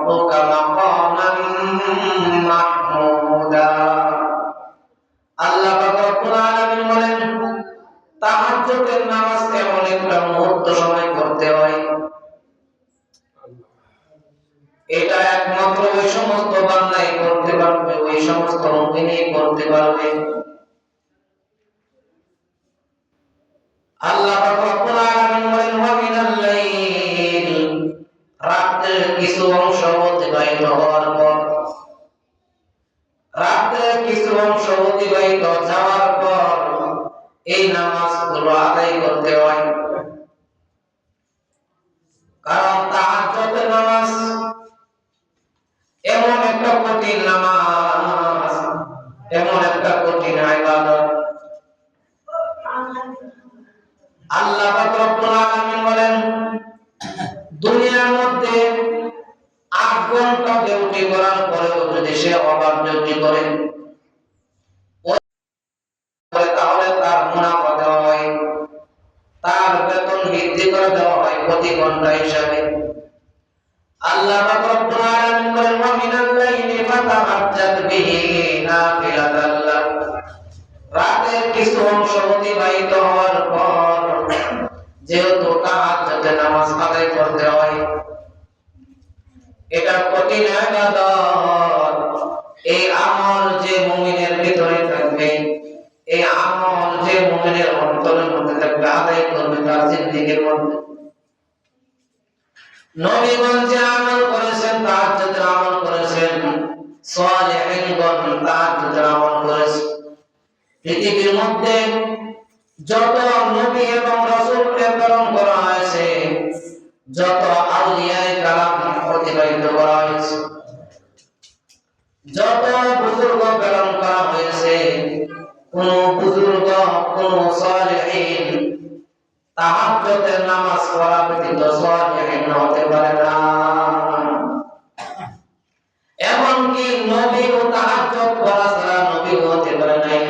ربك مقاما محمودا আল্লাহ পাক রব্বুল আলামিন বলেন তাহাজ্জুদের নামাজ এমন একটা মুহূর্ত সময় করতে হয় এটা একমাত্র ওই সমস্ত বান্দাই করতে পারবে ওই সমস্ত মুমিনই করতে পারবে আল্লাহ পাক কিছু অংশ অতিবাহিত যাওয়ার পর এই নামাজগুলো আদায় করতে হয়। কারণ তাহাজ্জুদের নামাজ, এমন একটা কঠিন নামাজ, এমন একটা কঠিন ইবাদত। আল্লাহ পাক বলেন ডিউটি করার পরেও যদি সে ডিউটি করে, তাহলে তার মুনাফা দেওয়া হয়, তার বেতন বৃদ্ধি করে দেওয়া হয় প্রতি ঘণ্টা হিসাবে। আল্লাহ যেহেতু নামাজ আদায় করতে হয় এটা এই আমল যে মুমিনের ভিতরে থাকবে, এই আমল যে মুমিনের অন্তরের মধ্যে থাকবে, আদায় করবে তার জিন্দেগির মধ্যে। যে আমল করেছেন, তাহাজ্জুদের আমল করেছেন সালিহিনগণ তাহাজ্জুদের আমল করেছেন পৃথিবীর মধ্যে যত নবী এবং প্রেরণ করা হয়েছে, যত করা যত বুজুর্গ প্রেরণ করা হয়েছে, কোন বুজুর্গ, কোন সালেহীন তাহাজ্জুদের নামাজ পড়া ব্যতীত সালেহীন হতে পারে না। এমনকি নবী ও তাহাজ্জুদ পড়া ছাড়া নবী হতে পারে নাই।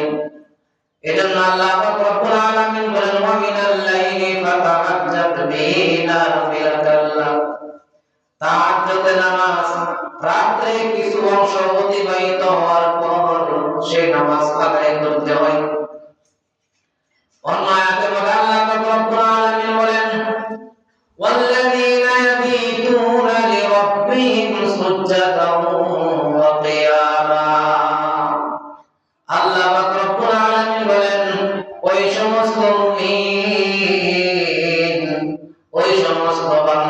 এজন্য আল্লাহ রব্বুল আলামিন বলেন, ওয়া মিনাল লাইলি ফাতাহাজ্জাত বিহি লাক তাহাজ্জুদের নামাজ রাত্রে কিছু অংশ অতিবাহিত হওয়ার পর সেই নামাজ আদায় করতে হয় অন্য আয়াতে বলে আল্লাহ পাক রব্বুল আলামিন বলেন والذين يبيتون لربهم سجدا وقياما আল্লাহ পাক রব্বুল আলামিন বলেন ওই সমস্ত মুমিন ওই সমস্ত বান্দা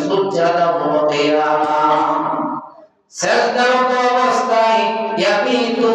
সুজ্জাদা ভবতে সেজদারত অবস্থায় ইয়াকিতু